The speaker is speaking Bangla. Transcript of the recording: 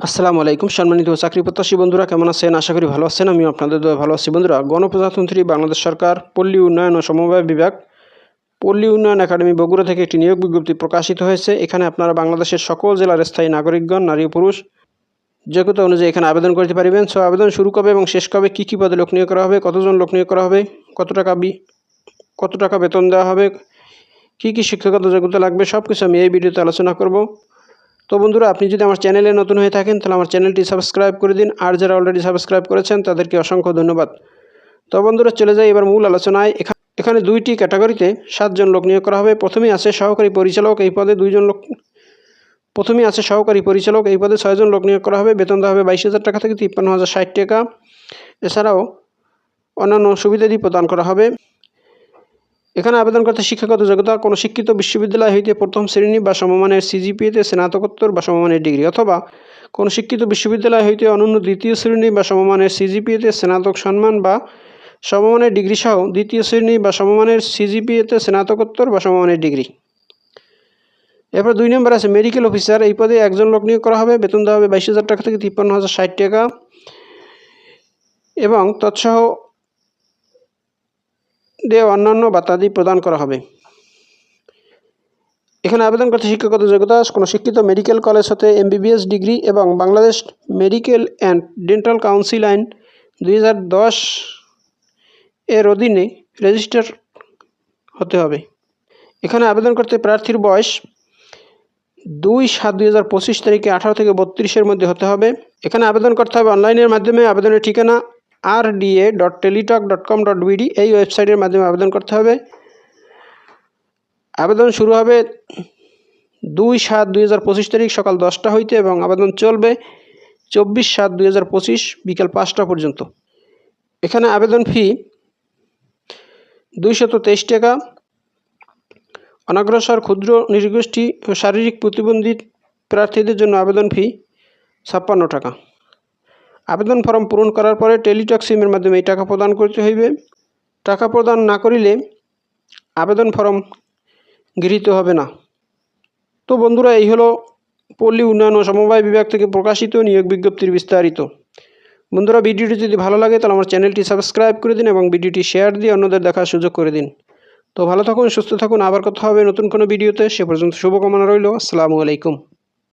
আসসালামু আলাইকুম, সম্মানিত চাকরি প্রত্যাশী বন্ধুরা, কেমন আছেন? আশা করি ভালো আছেন আমি আপনাদের ভালো আছি। বন্ধুরা, গণপ্রজাতন্ত্রী বাংলাদেশ সরকার পল্লী উন্নয়ন ও সমবায় বিভাগ, পল্লী উন্নয়ন একাডেমি বগুড়া থেকে একটি নিয়োগ বিজ্ঞপ্তি প্রকাশিত হয়েছে। এখানে আপনারা বাংলাদেশের সকল জেলার স্থায়ী নাগরিকগণ, নারী পুরুষ যোগ্যতা অনুযায়ী এখানে আবেদন করতে পারবেন। সো, আবেদন শুরু কবে এবং শেষ কবে, কী কী পদে লোক নিয়োগ করা হবে, কতজন লোক নিয়োগ করা হবে, কত টাকা বি, কত টাকা বেতন দেওয়া হবে, কী কী শিক্ষাগত যোগ্যতা লাগবে সব কিছু আমি এই ভিডিওতে আলোচনা করব। তো বন্ধুরা, আপনি যদি আমার চ্যানেলে নতুন হয়ে থাকেন, তাহলে আমার চ্যানেলটি সাবস্ক্রাইব করে দিন। আর যারা অলরেডি সাবস্ক্রাইব করেছেন, তাদেরকে অসংখ্য ধন্যবাদ। তো বন্ধুরা, চলে যাই এবার মূল আলোচনায়। এখানে দুইটি ক্যাটাগরিতে সাতজন লোক নিয়োগ করা হবে। প্রথমেই আছে সহকারী পরিচালক, এই পদে দুইজন লোক, প্রথমেই আছে সহকারী পরিচালক, এই পদে ছয়জন লোক নিয়োগ করা হবে। বেতন দেওয়া হবে বাইশ হাজার টাকা থেকে তিপ্পান্ন হাজার ষাট টাকা। এছাড়াও অন্যান্য সুবিধাদি প্রদান করা হবে। এখানে আবেদন করতে শিক্ষাগত যোগ্যতা, কোনো শিক্ষিত বিশ্ববিদ্যালয় হইতে প্রথম শ্রেণি বা সমমানের সিজিপিএতে স্নাতকোত্তর বা সমমানের ডিগ্রি, অথবা কোনো শিক্ষিত বিশ্ববিদ্যালয় হইতে অনন্য দ্বিতীয় শ্রেণি বা সমমানের সিজিপিএতে স্নাতক সম্মান বা সমমানের ডিগ্রি সহ দ্বিতীয় শ্রেণি বা সমমানের সিজিপিএতে স্নাতকোত্তর বা সমমানের ডিগ্রি। এরপর দুই নম্বর আছে, মেডিকেল অফিসার, এই পদে একজন লোক নিয়োগ করা হবে, বেতন দেওয়া হবে বাইশ হাজার টাকা থেকে তিপ্পান্ন হাজার ষাট টাকা এবং তৎসহ দিয়ে অন্যান্য বাতাদি প্রদান করা হবে। এখানে আবেদন করতে শিক্ষাগত যোগ্যতা, কোনো শিক্ষিত মেডিকেল কলেজ হতে এমবিবিএস ডিগ্রি এবং Bangladesh medical and dental council আইন দুই হাজার দশ এর অধীনে রেজিস্টার হতে হবে। এখানে আবেদন করতে প্রার্থীর বয়স দুই সাত দুই হাজার পঁচিশ তারিখে আঠারো থেকে বত্রিশের মধ্যে হতে হবে। এখানে আবেদন করতে হবে অনলাইনের মাধ্যমে। আবেদনের ঠিকানা R DA dot teletalk dot com dot BD এই ওয়েবসাইটের মাধ্যমে আবেদন করতে হবে। আবেদন শুরু হবে দুই সাত দুই হাজার পঁচিশ তারিখ সকাল দশটা হইতে এবং আবেদন চলবে চব্বিশ সাত দুই হাজার পঁচিশ বিকাল পাঁচটা পর্যন্ত। এখানে আবেদন ফি দুইশত তেইশ টাকা। অনগ্রসর, ক্ষুদ্র নৃগোষ্ঠী ও শারীরিক প্রতিবন্ধী প্রার্থীদের জন্য আবেদন ফি ছাপ্পান্ন টাকা। আবেদন ফর্ম পূরণ করার পরে টেলিটক সিমের মাধ্যমে এই টাকা প্রদান করতে হইবে। টাকা প্রদান না করিলে আবেদন ফর্ম গৃহীত হবে না। তো বন্ধুরা, এই হলো পল্লী উন্নয়ন ও সমবায় বিভাগ থেকে প্রকাশিত নিয়োগ বিজ্ঞপ্তির বিস্তারিত। বন্ধুরা, ভিডিওটি যদি ভালো লাগে, তাহলে আমার চ্যানেলটি সাবস্ক্রাইব করে দিন এবং ভিডিওটি শেয়ার দিয়ে অন্যদের দেখার সুযোগ করে দিন। তো ভালো থাকুন, সুস্থ থাকুন, আবার কথা হবে নতুন কোনো ভিডিওতে। সে পর্যন্ত শুভকামনা রইল। আসসালামু আলাইকুম।